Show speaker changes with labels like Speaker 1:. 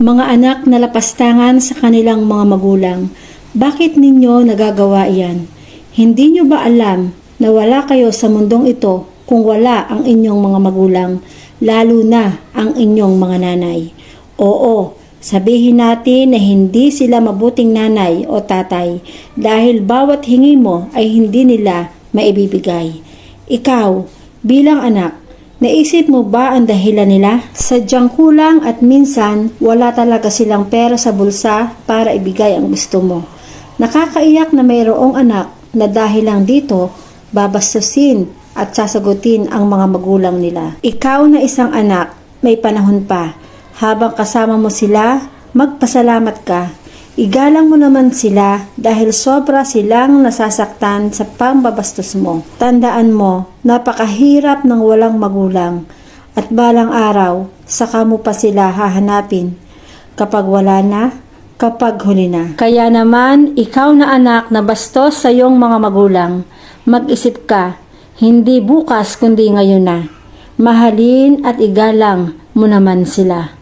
Speaker 1: Mga anak na lapastangan sa kanilang mga magulang, bakit ninyo nagagawa iyan? Hindi nyo ba alam na wala kayo sa mundong ito kung wala ang inyong mga magulang, lalo na ang inyong mga nanay? Oo, sabihin natin na hindi sila mabuting nanay o tatay dahil bawat hingi mo ay hindi nila maibibigay. Ikaw, bilang anak, Naisip mo ba ang dahilan nila? Sadyang kulang at minsan wala talaga silang pera sa bulsa para ibigay ang gusto mo. Nakakaiyak na mayroong anak na dahil lang dito, babastusin at sasagutin ang mga magulang nila. Ikaw na isang anak, may panahon pa. Habang kasama mo sila, magpasalamat ka. Igalang mo naman sila dahil sobra silang nasasaktan sa pambabastos mo. Tandaan mo, napakahirap ng walang magulang at balang araw, saka mo pa sila hahanapin. Kapag wala na, kapag huli na. Kaya naman, ikaw na anak na bastos sa iyong mga magulang, mag-isip ka, hindi bukas kundi ngayon na. Mahalin at igalang mo naman sila.